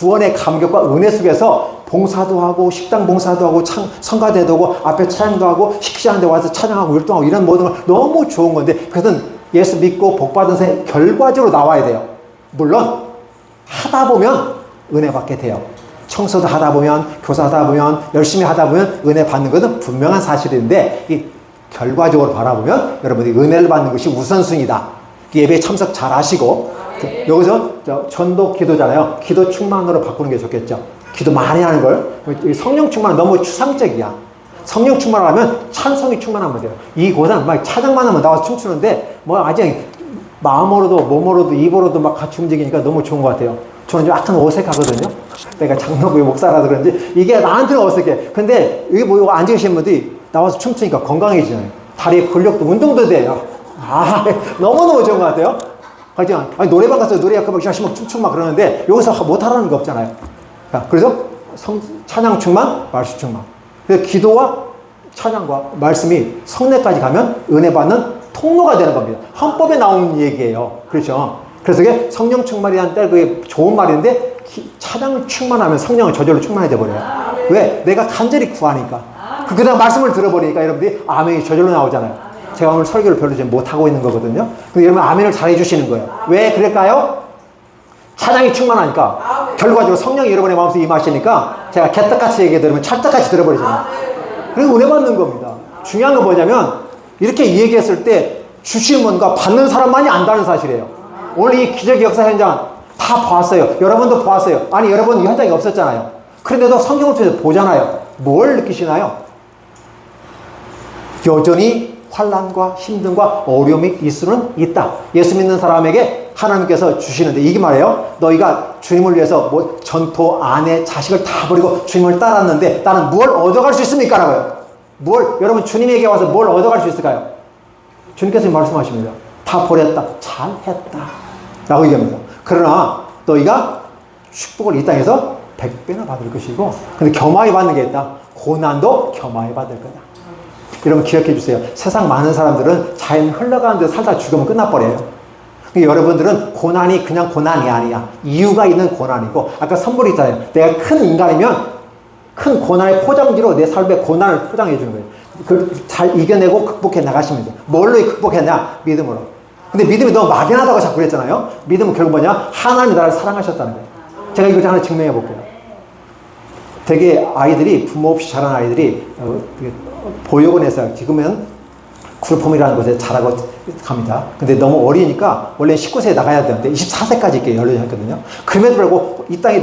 구원의 감격과 은혜 속에서 봉사도 하고 식당 봉사도 하고 창, 성가대도 하고 앞에 찬양도 하고 식시하는 데 와서 찬양하고 율동하고 이런 모든 걸 너무 좋은 건데 그것은 예수 믿고 복 받은 사람의 결과적으로 나와야 돼요. 물론 하다 보면 은혜 받게 돼요. 청소도 하다 보면 교사 하다 보면 열심히 하다 보면 은혜 받는 것은 분명한 사실인데 이 결과적으로 바라보면 여러분이 은혜를 받는 것이 우선순위다. 예배 참석 잘 하시고 그- 여기서 저 전도 기도잖아요. 기도 충만으로 바꾸는 게 좋겠죠. 기도 많이 하는 걸. 이 성령 충만 너무 추상적이야. 성령 충만하면 찬성이 충만하면 돼요. 이 고산 막 찬양만 하면 나와서 춤추는데 뭐 아직 마음으로도 몸으로도 입으로도 막 같이 움직이니까 너무 좋은 것 같아요. 저는 좀 약간 어색하거든요. 내가 장로부의 목사라서 그런지 이게 나한테는 어색해. 근데 여기 뭐 앉아 계신 분들이 나와서 춤추니까 건강해지잖아요. 다리 근력도 운동도 돼요. 아 너무너무 좋은 것 같아요. 하지만 아니, 노래방 가서 노래 그막 열심히 막 춤추고 막 그러는데 여기서 못하라는 게 없잖아요. 자, 그래서 성, 찬양 충만, 말씀 충만. 그래서 기도와 찬양과 말씀이 성례까지 가면 은혜 받는 통로가 되는 겁니다. 헌법에 나온 얘기예요. 그렇죠. 그래서 이게 성령 충만이라는 때 그게 좋은 말인데 기- 찬양을 충만하면 성령은 저절로 충만해져 버려요. 왜? 내가 간절히 구하니까. 그 그다음 말씀을 들어버리니까 여러분들이 아멘이 저절로 나오잖아요. 제가 오늘 설교를 별로 지금 못하고 있는 거거든요. 근데 여러분 아멘을 잘 해 주시는 거예요. 왜 그럴까요? 찬양이 충만하니까 결과적으로 성령이 여러분의 마음속에 임하시니까 제가 개떡같이 얘기해 드리면 찰떡같이 들어버리잖아요. 그래서 은혜 받는 겁니다. 중요한 건 뭐냐면 이렇게 얘기했을 때 주시는 분과 받는 사람만이 안다는 사실이에요. 오늘 이 기적 역사 현장 다 봤어요. 여러분도 봤어요. 아니 여러분 이 현장에 없었잖아요. 그런데도 성경을 통해서 보잖아요. 뭘 느끼시나요? 여전히 환란과 힘듦과 어려움이 수는 있다. 예수 믿는 사람에게 하나님께서 주시는데 이게 말이에요. 너희가 주님을 위해서 뭐 전토, 아내, 자식을 다 버리고 주님을 따랐는데 나는 무엇 얻어갈 수 있습니까? 라고요. 뭘 여러분 주님에게 와서 뭘 얻어갈 수 있을까요? 주님께서 말씀하십니다. 다 버렸다. 잘했다. 라고 얘기합니다. 그러나 너희가 축복을 이 땅에서 백배나 받을 것이고 근데 겸하게 받는 게 있다. 고난도 겸하게 받을 거다. 여러분 기억해 주세요. 세상 많은 사람들은 자연 흘러가는 데 살다 죽으면 끝나버려요. 여러분들은 고난이 그냥 고난이 아니야. 이유가 있는 고난이고, 아까 선물 있잖아요. 내가 큰 인간이면 큰 고난의 포장지로 내 삶의 고난을 포장해 주는 거예요. 그걸 잘 이겨내고 극복해 나가시면 돼요. 뭘로 극복했냐? 믿음으로. 근데 믿음이 너무 막연하다고 자꾸 그랬잖아요. 믿음은 결국 뭐냐? 하나님 나를 사랑하셨다는 거예요. 제가 이걸 하나 증명해 볼게요. 되게 아이들이 부모 없이 자란 아이들이 어, 보육원에서 지금은 굴폼이라는 곳에 자라고 갑니다. 근데 너무 어리니까 원래 19세에 나가야 되는데 24세까지 이렇게 열려 있거든요. 그럼에도 불구하고 이 땅에